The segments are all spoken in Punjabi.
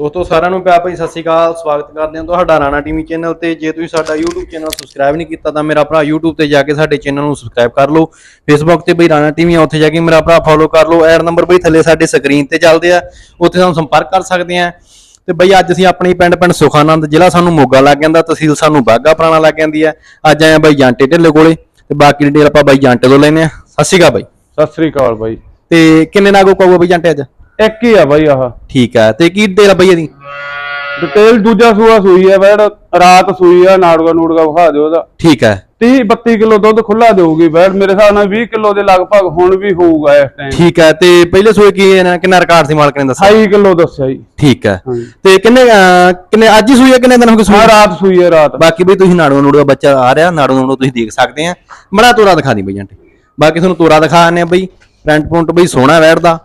ਦੋਸਤੋ ਸਾਰਿਆਂ ਨੂੰ ਪਿਆਰ ਭਰੀ ਸਤਿ ਸ਼੍ਰੀ ਅਕਾਲ ਸਵਾਗਤ ਕਰਦੇ ਹਾਂ ਤੁਹਾਡਾ ਰਾਣਾ ਟੀਵੀ ਚੈਨਲ ਤੇ। ਜੇ ਤੁਸੀਂ ਸਾਡਾ YouTube ਚੈਨਲ ਸਬਸਕ੍ਰਾਈਬ ਨਹੀਂ ਕੀਤਾ ਤਾਂ ਮੇਰਾ ਭਰਾ YouTube ਤੇ ਜਾ ਕੇ ਸਾਡੇ ਚੈਨਲ ਨੂੰ ਸਬਸਕ੍ਰਾਈਬ ਕਰ ਲਓ। Facebook ਤੇ ਬਈ ਰਾਣਾ ਟੀਵੀ ਆ ਉੱਥੇ ਜਾ ਕੇ ਮੇਰਾ ਭਰਾ ਫੋਲੋ ਕਰ ਲਓ। ਐਡ ਨੰਬਰ ਬਈ ਥੱਲੇ ਸਾਡੇ ਸਕਰੀਨ ਤੇ ਚੱਲਦੇ ਆ ਉੱਥੇ ਸਾਨੂੰ ਸੰਪਰਕ ਕਰ ਸਕਦੇ ਆ। ਤੇ ਬਈ ਅੱਜ ਅਸੀਂ ਆਪਣੀ ਪਿੰਡ ਪਿੰਡ ਸੁਖਾਨੰਦ ਜ਼ਿਲ੍ਹਾ ਸਾਨੂੰ ਮੋਗਾ ਲੱਗ ਜਾਂਦਾ ਤਹਿਸੀਲ ਸਾਨੂੰ ਬਾਗਾ ਪੁਰਾਣਾ ਲੱਗ ਜਾਂਦੀ ਆ। ਅੱਜ ਆਏ ਆ ਬਈ ਜਾਂਟੇ ਢਿੱਲੇ ਕੋਲੇ ਤੇ ਬਾਕੀ ਡਿਟੇਲ ਆਪਾਂ ਬਈ ਜਾਂਟੇ ਤੋਂ ਲੈਨੇ ਆ। ਸਤਿ ਸ਼੍ਰੀ ਅਕਾਲ ਬਈ। ਸਤਿ ਸ੍ਰੀ ਅਕਾਲ ਬਾਈ। ਤੇ ਕਿੰਨੇ ਨਾਗੋ ਕਹੂਗਾ ਬਈ ਜਾਂਟੇ ਅੱਜ? ਇੱਕ ਹੀ ਆ ਬਾਈ ਆਹ। ਠੀਕ ਆ ਤੇ ਕੀ ਡਿਟੇਲ ਆ ਬਈ ਇਹਦੀ? ਡਿਟੇਲ ਦੂਜਾ ਸੂਆ ਸੂਈ ਆ ਬੈੜ ਰਾਤ ਸੂਈ ਆ ਨਾੜੂਗਾ ਨੂੜਗਾ ਵਿਖਾ ਦਿਓ ਉਹਦਾ। ਠੀਕ ਹੈ 30 32 ਕਿਲੋ ਦੁੱਧ ਖੁੱਲਾ ਦੇਊਗੀ ਬੈੜ ਮੇਰੇ ਹਿਸਾਬ ਨਾਲ 20 ਕਿਲੋ ਦੇ ਲਗਭਗ ਹੁਣ ਵੀ ਹੋਊਗਾ ਇਸ ਟਾਈਮ ਠੀਕ ਹੈ ਤੇ ਪਹਿਲੇ ਸੂਏ ਕੀ ਇਹਨਾਂ- ਕਿੰਨਾ ਰਿਕਾਰਡ ਸੀ ਮਾਲਕ ਨੇ ਦੱਸਿਆ? 28 ਕਿਲੋ ਦੱਸਿਆ ਜੀ। ਠੀਕ ਹਾਂਜੀ। ਤੇ ਕਿੰਨੇ ਅਹ, ਕਿੰਨੇ ਅੱਜ ਹੀ ਸੂਈ ਕਿੰਨੇ ਦਿਨ ਹੋ ਗਏ ਸੂਈ? ਰਾਤ ਸੂਈ ਆ ਰਾਤ। ਬਾਕੀ ਵੀ ਤੁਸੀਂ ਨਾੜੂ ਨੂੜੂ ਦਾ ਬੱਚਾ ਆ ਰਿਹਾ ਨਾੜੂ ਨੂੜੂ ਤੁਸੀਂ ਦੇਖ ਸਕਦੇ ਆ। ਬੜਾ ਤੋਰਾ ਦਿਖਾ ਦੀ ਬਈ ਜੰਟੇ ਬਾਕੀ ਤੁਹਾਨੂੰ ਤੋਰਾ ਦਿਖਾ ਆਨੇ ਆ ਬਈ। ਫਰੰਟ ਪੁੰਟ ਬਈ ਸੋਹਣਾ ਵੈੜ ਦਾ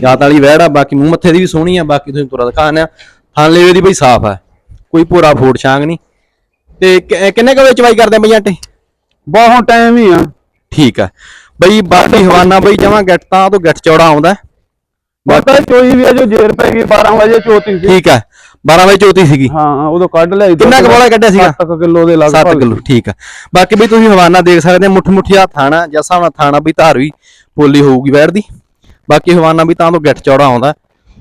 ਜਾਤ ਵਾਲੀ ਵੈੜ ਆ ਬਾਕੀ ਮੂੰਹ ਮੱਥੇ ਦੀ ਵੀ ਸੋਹਣੀ ਆ ਬਾਕੀ ਤੁਸੀਂ ਤੋਰਾ ਦਿਖਾ ਆਨੇ ਆ। ਥਣ ਲੇਵੇ ਦੀ ਬਈ ਸਾਫ਼ ਆ ਕੋਈ ਭੋਰਾ ਫੋੜ ਛਾਂਗ ਨਹੀਂ। ਤੇ ਕਿ- ਕਿੰਨੇ ਕੁ ਵਿੱਚ ਚਵਾਈ ਕਰਦੇ ਆ ਬਈ ਜੰਟੇ ਬਹੁਤ ਟਾਈਮ ਹੀ ਆ। ਠੀਕ ਆ। ਬਈ ਬਾਕੀ ਹਵਾਨਾ ਬਈ ਜਮਾ ਗਿੱਟ ਤਾਂ ਤੋਂ ਗਿੱਟ ਚੌੜਾ ਆਉਂਦਾ। ਪਤਾ ਚੋਈ ਵੀ ਆ ਜੋ ਜੇਰ ਪੈ ਗਈ 12 ਵਜੇ ਚੋਤੀ ਸੀ। ਠੀਕ ਹੈ 12 ਵਜੇ ਚੌਥੀ ਸੀਗੀ। ਹਾਂ ਉਦੋਂ ਕੱਢ ਲਿਆ ਕਿੰਨਾ ਕੁ ਬੋਲਾ ਕੱਢਿਆ ਸੀਗਾ? 7 ਕਿਲੋ ਦੇ 7 ਲਗਭਗ। ਕਿਲੋ ਠੀਕ ਆ। ਬਾਕੀ ਵੀ ਤੁਸੀਂ ਹਵਾਨਾ ਦੇਖ ਸਕਦੇ ਆ ਮੁੱਠ ਮੁੱਠੀਆ ਥਾਣਾ ਜਾਂ ਹਿਸਾਬ ਨਾਲ ਥਾਣਾ ਵੀ ਧਾਰ ਵੀ ਪੋਲੀ ਹੋਊਗੀ ਵੈੜ ਦੀ। ਬਾਕੀ ਹਵਾਨਾ ਵੀ ਤਾਂ ਤੋਂ ਗਿੱਟ ਚੌੜਾ ਆਉਂਦਾ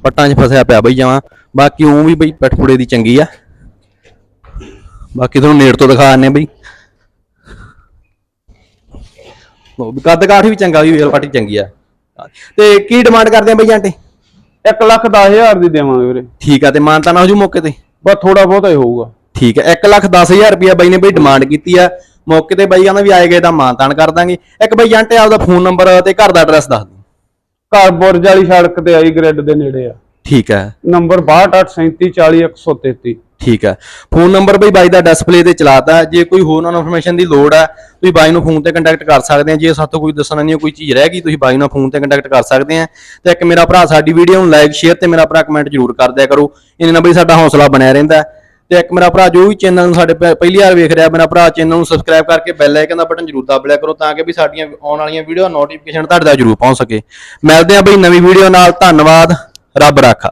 ਪੱਟਾਂ 'ਚ ਫਸਿਆ ਪਿਆ ਬਈ ਜਮਾਂ। ਬਾਕੀ ਉਹ ਵੀ ਬਈ ਪਟਪੁੜੇ ਦੀ ਚੰਗੀ ਆ। ਬਾਕੀ ਤੁਹਾਨੂੰ ਨੇੜ ਤੋਂ ਦਿਖਾ ਆਨੇ ਬਈ। ਵੀ ਕੱਦ ਕਾਠ ਵੀ ਚੰਗਾ ਵੀ ਵੇਲ ਪਾਟੀ ਚੰਗੀ ਆ। ਤੇ ਕੀ ਡਿਮਾਂਡ ਕਰਦੇ ਆ ਬਈ ਆਂਟੇ? 1 ਲੱਖ 10000 ਦੀ ਦੇਵਾਂਗੇ ਵੀਰੇ। ਠੀਕ ਆ ਤੇ ਮਾਨਤਾ ਨਾ ਹੋ ਜੂ ਮੌਕੇ ਤੇ? ਬਸ ਥੋੜਾ ਬਹੁਤਾ ਹੀ ਹੋਊਗਾ। ਠੀਕ ਹੈ 1 ਲੱਖ 10000 ਰੁਪਇਆ ਬਾਈ ਨੇ ਬਈ ਡਿਮਾਂਡ ਕੀਤੀ ਆ। ਮੌਕੇ ਤੇ ਬਾਈ ਕਹਿੰਦਾ ਵੀ ਆਏ ਗਏ ਤਾਂ ਮਾਨਤਾਨ ਕਰ ਦਾਂਗੇ। ਇੱਕ ਬਾਈ ਜੰਟੇ ਆਪਦਾ ਫੋਨ ਨੰਬਰ ਤੇ ਘਰ ਦਾ ਐਡਰੈਸ ਦੱਸ ਦਿਓ। ਘਰ ਬੁਰਜ ਵਾਲੀ ਸੜਕ ਤੇ ਆਈ ਗ੍ਰਿਡ ਦੇ ਨੇੜੇ ਆ। ਠੀਕ ਹੈ। ਨੰਬਰ 6287340133 ਠੀਕ ਹੈ। ਫੋਨ ਨੰਬਰ ਬਈ ਬਾਈ ਦਾ ਡਿਸਪਲੇ ਤੇ ਚਲਾਤਾ। ਜੇ ਕੋਈ ਹੋਰ ਇਨਫੋਰਮੇਸ਼ਨ ਦੀ ਲੋੜ ਹੈ ਤੁਸੀਂ ਬਾਈ ਨੂੰ ਫੋਨ ਤੇ ਕੰਟੈਕਟ ਕਰ ਸਕਦੇ ਆ। ਜੇ ਸਾਤੋਂ ਕੋਈ ਦੱਸਣਾ ਨਹੀਂ ਕੋਈ ਚੀਜ਼ ਰਹਿ ਗਈ ਤੁਸੀਂ ਬਾਈ ਨਾਲ ਫੋਨ ਤੇ ਕੰਟੈਕਟ ਕਰ ਸਕਦੇ ਆ। ਤੇ ਇੱਕ ਮੇਰਾ ਭਰਾ ਸਾਡੀ ਵੀਡੀਓ ਨੂੰ ਲਾਈਕ ਸ਼ੇਅਰ ਤੇ ਮੇਰਾ ਭਰਾ ਕਮੈਂਟ ਜ਼ਰੂਰ ਕਰ ਦਿਆ ਕਰੋ। ਇਹਦੇ ਨਾਲ ਬਈ ਸਾਡਾ ਹੌਸਲਾ ਬਣਿਆ ਰਹਿੰਦਾ। ਹੈ। ਤੇ ਇੱਕ ਮੇਰਾ ਭਰਾ ਜੋ ਵੀ ਚੈਨਲ ਨੂੰ ਸਾਡੇ ਪ- ਪਹਿਲੀ ਵਾਰ ਵੇਖ ਰਿਹਾ, ਮੇਰਾ ਭਰਾ ਚੈਨਲ ਨੂੰ ਸਬਸਕ੍ਰਾਈਬ ਕਰਕੇ ਬੈਲ ਆਈਕਨ ਦਾ ਬਟਨ ਜ਼ਰੂਰ ਦਬ ਲਿਆ ਕਰੋ ਤਾਂ ਕਿ ਵੀ ਸਾਡੀਆਂ ਆਉਣ ਵਾਲੀਆਂ ਵੀਡੀਓ ਨੋਟੀਫਿਕੇਸ਼ਨ ਤੁਹਾਡੇ ਤੱਕ ਜ਼ਰੂਰ ਪਹੁੰਚ ਸਕੇ। ਮਿਲਦੇ ਹਾਂ ਬਈ ਨਵੀਂ ਵੀਡੀਓ ਨਾਲ, ਧੰਨਵਾਦ, ਰੱਬ ਰਾਖਾ।